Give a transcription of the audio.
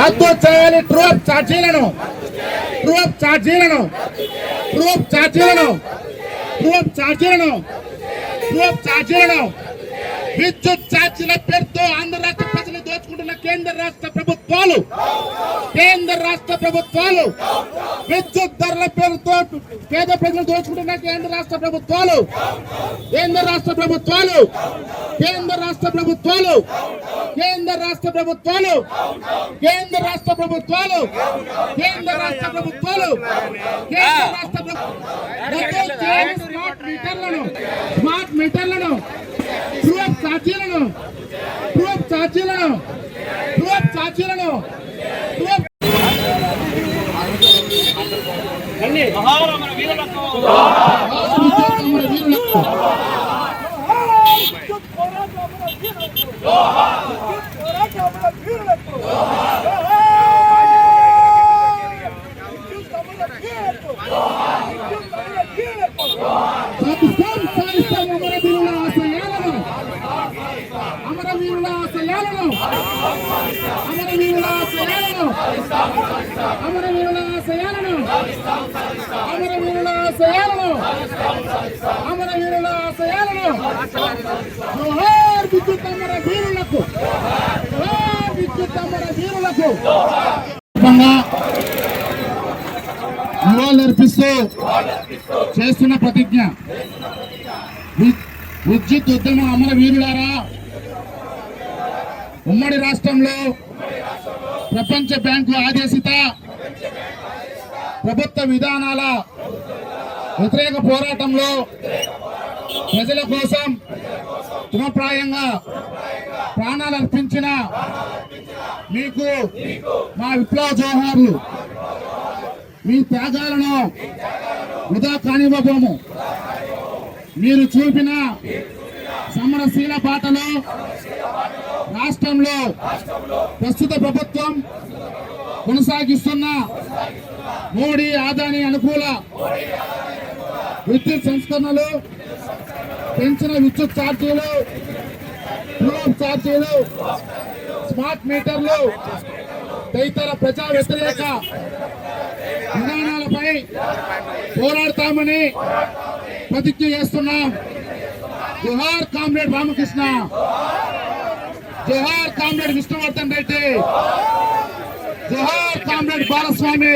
రద్దు చేయాలి. ట్రూప్ ఛార్జీలను. ట్రూప్ ఛార్జీలను. ట్రూప్ ఛార్జీలను. ట్రూప్ ఛార్జీలను. ట్రూప్ ఛార్జీలను. విద్యుత్ ఛార్జీల పేరుతో ఆంధ్ర రాష్ట్ర ప్రజలు దోచుకుంటున్న కేంద్ర రాష్ట్ర ప్రభుత్వాలు. కేంద్ర రాష్ట్ర ప్రభుత్వాలు. విద్యుత్ ధరల పేరుతో పేద ప్రజలు దోచుకుంటున్న కేంద్ర రాష్ట్ర ప్రభుత్వాలు. కేంద్ర రాష్ట్ర ప్రభుత్వాలు. కేంద్ర రాష్ట్ర ప్రభుత్వాలు. రాష్ట్ర ప్రభుత్వాలు కేంద్ర రాష్ట్ర ప్రభుత్వాలు కేంద్ర రాష్ట్ర ప్రభుత్వాలు కేంద్ర రాష్ట్ర ప్రభుత్వాలు. స్మార్ట్ మీటర్లను స్మార్ట్ మీటర్లను ప్రూఫ్ ఛార్జీలను ప్రూఫ్ ఛార్జీలను ప్రూఫ్ ఛార్జీలను ప్రూఫ్ వీరులకు వీరులకు సాధిస్తాం సాధిస్తాం అమరవీరుల ఆశయాలను అమరవీరుల ఆశయాలను అమరవీరుల ఆశయాలను అమరవీరుల ఆశయాలను అమరవీరుల ఆశయాలను అమరవీరుల ఆశయాలను జోహార్ విద్యుత్ అమర నివాళులర్పిస్తూ చేస్తున్న ప్రతిజ్ఞ. విద్యుత్ ఉద్యమ అమర వీరులారా ఉమ్మడి రాష్ట్రంలో ప్రపంచ బ్యాంకు ఆదేశిత ప్రభుత్వ విధానాల వ్యతిరేక పోరాటంలో ప్రజల కోసం తృణప్రాయంగా ప్రాణాలు అర్పించిన మీకు మా విప్లవ జోహార్లు మీ త్యాగాలను వృధా కానివ్వబోము. మీరు చూపిన సమరశీల బాటలో రాష్ట్రంలో ప్రస్తుత ప్రభుత్వం కొనసాగిస్తున్న మోడీ ఆదాని అనుకూల విద్యుత్ సంస్కరణలు పెంచిన విద్యుత్ ఛార్జీలు ఛార్జీలు స్మార్ట్ మీటర్లు తదితర ప్రజా వ్యతిరేక విధానాలపై పోరాడతామని ప్రతిజ్ఞ చేస్తున్నాం. జోహార్ కామ్రేడ్ రామకృష్ణ. జోహార్ కామ్రేడ్ విష్ణువర్ధన్ రెడ్డి. జోహార్ కామ్రేడ్ బాలస్వామి.